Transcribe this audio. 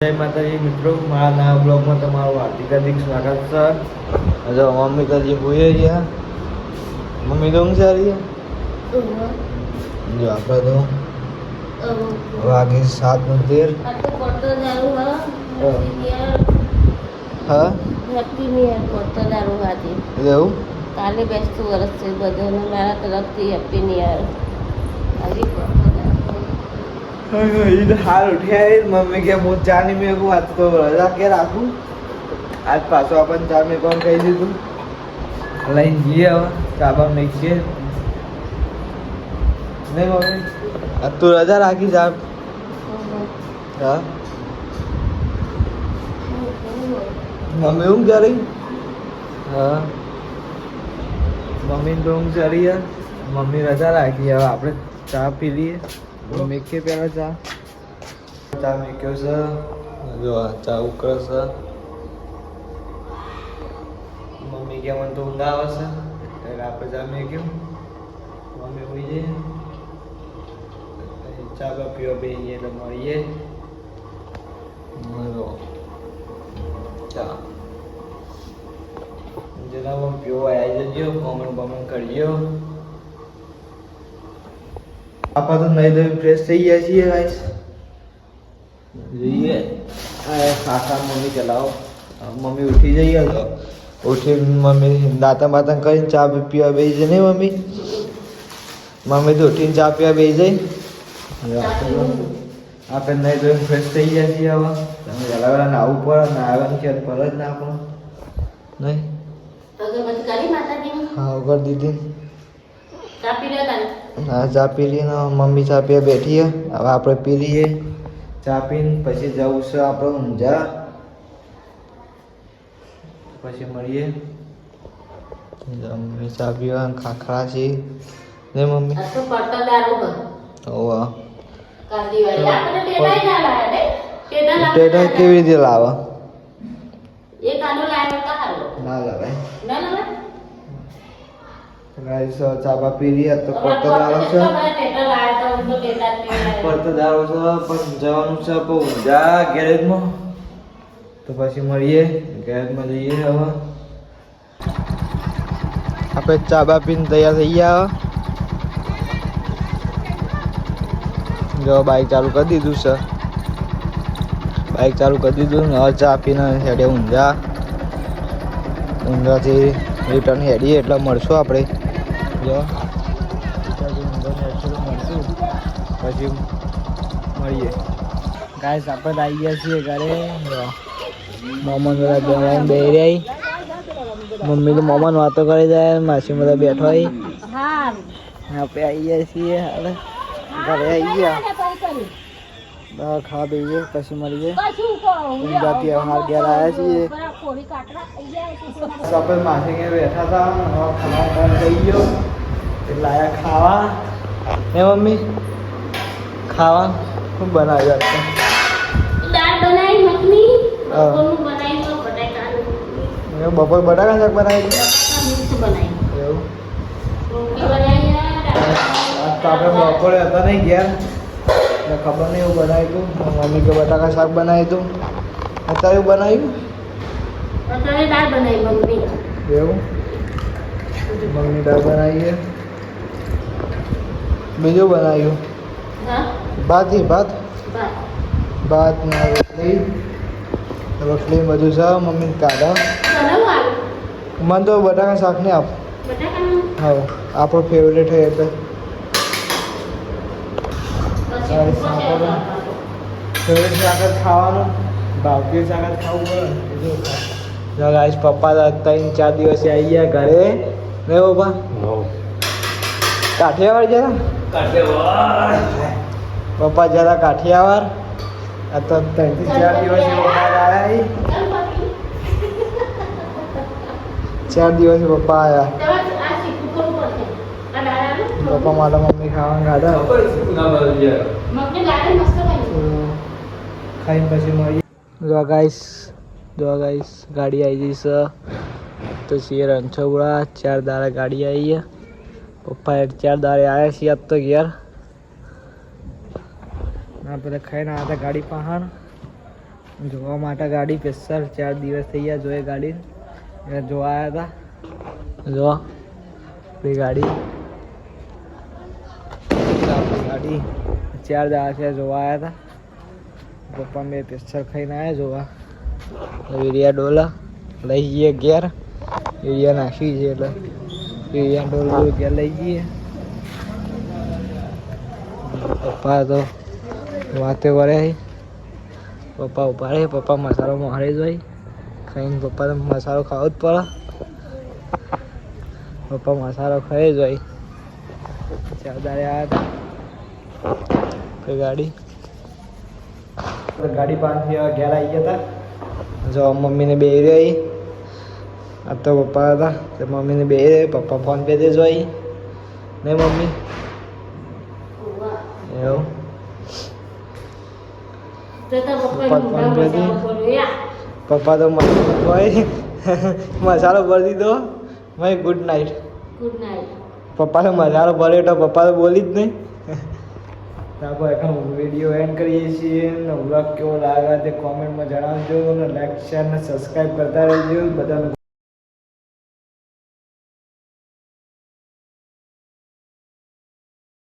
જય માતાજી મિત્રો, મારા નવા બ્લોગમાં તમારું હાર્દિક હાર્દિક સ્વાગત છે. જો મમ્મી તાજી હજી હોઈએ ગયા. મમ્મી તો ઊંઘ સારી જો, આપણે તો વાગે સાત નો તેર. હા? એવું? કાલે બેસતું વર્ષ છે, બધાને મારા તરફથી હેપી ન્યુ યર હજી ઈદ હાલ ઉઠ્યા મમ્મી કે હું ચા નહીં મેકું આજ તો રજા કે રાખું આજ પાછો આપણને ચા મેકવાનું કહી દીધું લઈને જઈએ હવે ચા બા મેકીએ નહીં મમ્મી આજ તું રજા રાખી ચા હા મમ્મી ઊંઘ જરી હા મમ્મી તો ઊંઘ જરી હે. મમ્મી રજા રાખી હવે આપણે ચા પી લઈએ મેકીએ પહેલા ચા. ચા મેક્યો છે. જો ચા ઉકળે છે. મમ્મી કે મને તો ઊંઘ આવે છે. એટલે આપણે ચા મેક્યો. મમ્મી હોય જઈએ. ચા બા પીવા બેસીએ એટલે મળીએ. મળો. ચા. જરા પીવો આવી જજો. કોમન બમન કરજો આપા તો નહીં ધોઈ ફ્રેશ થઈ ગયા છીએ ગાઈસ જોઈએ. આ કાકા મમ્મી ચલાવો. મમ્મી ઉઠી જઈએ તો ઉઠી મમ્મી દાંતા બાતન કરીને ચા પીવા બેસી જાય નહીં મમ્મી? મમ્મી તો ઉઠીને ચા પીવા બેસી જાય આપણે તો- આપણે નહીં ધોઈને ફ્રેશ થઈ ગયા છીએ હવે. તમે જલાવેલા નાવું પડે નાવાનું છે પર જ ના આપણું નહીં હા કરી દીધી. હા ચા પી લઈએ ને મમ્મી ચા પીએ બેઠી હવે આપણે પી લઈએ. ચા પીને પછી જવું છે આપણે ઊંઝા પછી મળીએ. મમ્મી ચા પીવા ખાખરા છે. ને મમ્મી? ઓવા ના કેવી રીતે લાવે? એક આનો લાવ્યો તો હારો ના લાવાય ના લાવે ગાઈસ ચા બા પી રહ્યા તો પડતો દારો છે. ટેટા લાયા તો હું તો ટેટા જ નહીં લાવ્યો. પડતો દારો છે પણ જવાનું છે પણ ઊંઝા ગેરેજમાં. તો પછી મળીએ ગેરેજમાં જઈએ હવે. આપણે ચા બા પીને તૈયાર થઈ ગયા. જો બાઈક ચાલુ કરી દીધું છે. બાઈક ચાલુ કરી દીધું ને હવે ચા પીને હેડે ઊંઝા ઊંઝાથી રિટર્ન હેડીએ એટલે મળશું આપણે. જો મળશું પછી મળીએ. ગાય આપણે આવી ગયા છીએ ઘરે. મોમન બધા બેહીને બેહી રહી મમ્મી તો મોમન વાતો કરી જાય માસી બધા બેઠો હોય. હા આપણે આવી ગયા છીએ હાલે. ઘરે આવી ગયા. બધા ખાવા પીએ પછી મળીએ. ઊંઝાથી હાર ઘેર આવ્યા છીએ. આપણે માસી ઘેર બેઠા હતા હવે ખાવા ટાઈમ થઈ ગયો. એટલે આયા ખાવા. હે મમ્મી? ખાવા? શું બનાવ્યું આજ બપોર બટાકા શાક બનાવી એવું. તો આપણે બપોરે હતા નહીં ગયા એટલે ખબર નહીં એવું બનાવ્યું હતું. મમ્મી કે બટાકા શાક બનાવ્યું હતું અત્યારે એવું બનાવ્યું? અત્યારે દાળ બનાવી મમ્મી એવું? મમ્મી દાળ બનાવીએ. બીજું બનાવ્યું? ભાતી? ભાત. ભાત ને રોટલી. રોટલી બધું છે મમ્મી કાઢા. મને તો બટાકા શાક ને આપ હા આપણો ફેવરેટ છે એટલે. ફેવરેટ શાક જ ખાવાનું. ભાવતી શાક જ ખાવું પડે. ખાય. પપ્પા તો ત્રણ ચાર દિવસે આવી ગયા ઘરે. ને પપ્પા કાઠિયાવાડ જરા પપ્પા જરા કાઠિયાવાડ આ તો ત્રણથી ચાર દિવસ પપ્પા આવ્યા ચાર દિવસ પપ્પા આવ્યા. પપ્પા મારા મમ્મી ખાવાનું. તો ખાઈને પછી મળીએ. જો ગાઈસ જો ગાઈસ ગાડી આવી જઈશ તો છીએ રણછોડા ચાર દાડા ગાડી આવી છે પપ્પા એ ચાર દારે આવ્યા છીએ આજ તો ઘેર. આ બધા ખાઈને આવ્યા હતા ગાડી પહાણ. જોવા માટે ગાડી પેસર ચાર દિવસ થઈ ગયા જોઈએ ગાડી જોવા આવ્યા હતા. જો, આપણી ગાડી. ગાડી ચાર દાડા છે જોવા આવ્યા હતા. પપ્પા મેં પેસર ખાઈને આવ્યા જોવા. યુરિયા ડોલા લઈ જઈએ ઘેર. યુરિયા નાખી છે એટલે. યુરિયા ડોલ ઘેર લઈ જઈએ. પપ્પા તો વાતે વરે પપ્પા ઊભા રહે પપ્પા મસાલો મારે જ હોય. ખાઈને પપ્પા તો મસાલો ખાવો જ પડે. પપ્પા મસાલો ખાઈ જ હોય. ચારદારે આવ્યા ગાડી. ગાડી પાંચથી ઘેર આવી ગયા હતા. જો મમ્મીને બે રહી આ તો પપ્પા હતા તે મમ્મીને બે પપ્પા ફોન પે દેજો જોઈ. ને મમ્મી? એવું. પપ્પા તો ભાઈ મસાલો ભરી દીધો. ભાઈ ગુડ નાઇટ ગુડ નાઇટ પપ્પાનો મસાલો ભર્યો તો પપ્પા તો બોલી જ નહીં. આપણે વીડિયો એન્ડ કરીએ છીએ. વ્લોગ કેવો લાગે તે કોમેન્ટમાં જણાવજો અને લાઈક શેર અને સબસ્ક્રાઈબ કરતા રહેજો. બધાને